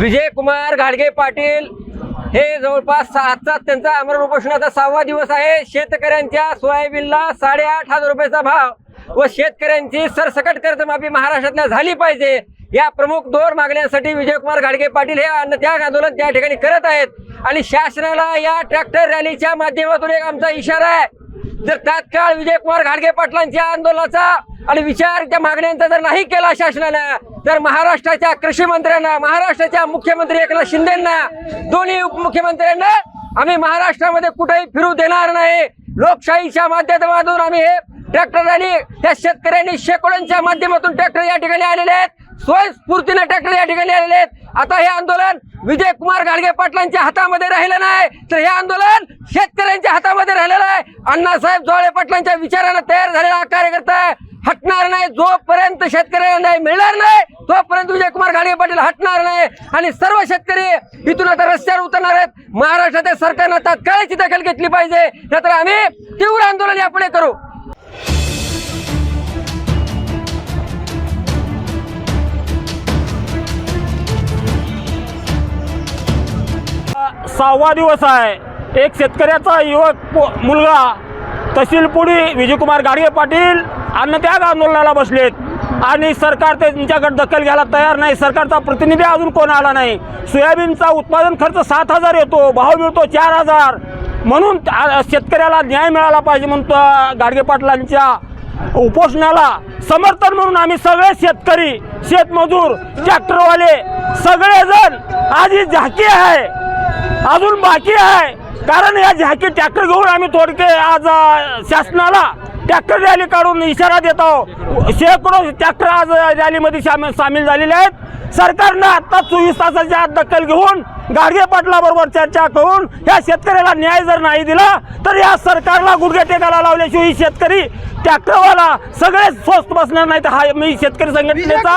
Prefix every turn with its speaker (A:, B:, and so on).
A: विजयकुमार घाडगे पाटील. हे जवळपास आजचा त्यांचा अमरण उपोषणाचा सहावा दिवस आहे. शेतकऱ्यांच्या सोयाबीनला साडेआठ हजार रुपयाचा भाव व शेतकऱ्यांची सरसकट कर्जमाफी महाराष्ट्रातल्या झाली पाहिजे. या प्रमुख दोर मागण्यांसाठी विजयकुमार घाडगे पाटील हे अन्न त्याग आंदोलन त्या ठिकाणी करत आहेत. आणि शासनाला या ट्रॅक्टर रॅलीच्या माध्यमातून एक आमचा इशारा आहे. जर तात्काळ विजयकुमार घाडगे पाटलांच्या आंदोलनाचा आणि विचार त्या मागण्यांचा जर नाही केला शासनानं तर महाराष्ट्राच्या कृषी मंत्र्यांना महाराष्ट्राच्या मुख्यमंत्री एकनाथ शिंदेना दोन्ही उपमुख्यमंत्र्यांना आम्ही महाराष्ट्रामध्ये कुठेही फिरू देणार नाही. लोकशाहीच्या माध्यमातून आम्ही हे ट्रॅक्टर आणि त्या शेतकऱ्यांनी शेकडोंच्या माध्यमातून ट्रॅक्टर या ठिकाणी आलेले आहेत. स्वयंस्फूर्तीने ट्रॅक्टर या ठिकाणी आलेले आहेत. आता हे आंदोलन विजय कुमार गाडगे पाटलांच्या हातामध्ये राहिलं नाही. तर हे आंदोलन शेतकऱ्यांच्या हातामध्ये राहिलेलं आहे. अण्णासाहेब जोळे पाटलांच्या विचारानं तयार झालेला कार्यकर्ता हटणार नाही. जोपर्यंत शेतकऱ्यांना नाही मिळणार नाही तोपर्यंत विजय कुमार पाटील हटणार नाही. आणि सर्व शेतकरी इथून आता रस्त्यावर उतरणार आहेत. महाराष्ट्राच्या सरकारनं तात्काळची दखल घेतली पाहिजे. नाहीतर आम्ही तीव्र आंदोलन यापुढे करू.
B: सहावा दिवस आहे. एक शेतकऱ्याचा युवक मुलगा तहसीलपुडी विजयकुमार गाडगे पाटील अन्नत्याग आंदोलनाला बसलेत. आणि सरकार त्यांच्याकडे दखल घ्यायला तयार नाही. सरकारचा प्रतिनिधी अजून कोण आला नाही? सोयाबीनचा उत्पादन खर्च सात हजार येतो भाव मिळतो चार हजार. म्हणून शेतकऱ्याला न्याय मिळाला पाहिजे म्हणून गाडगे पाटलांच्या उपोषणाला. समर्थन म्हणून आम्ही सगळे शेतकरी शेतमजूर ट्रॅक्टरवाले सगळेजण आज ही झाकी आहे. अजून बाकी आहे. कारण या झाकी ट्रॅक्टर घेऊन आम्ही थोडके आज शासनाला ट्रॅक्टर रॅली काढून इशारा देत आहोत. शेकडो ट्रॅक्टर आज रॅलीमध्ये सामील सामील झालेले आहेत. सरकारनं आता चोवीस तासाच्या आत दखल घेऊन गाडगे पाटलाबरोबर चर्चा करून या शेतकऱ्याला न्याय जर नाही दिला तर या सरकारला गुडघे टेकायला लावल्याशिवाय शेतकरी ट्रॅक्टरवाला सगळे स्वस्त बसणार नाही तर हा मी शेतकरी संघटनेचा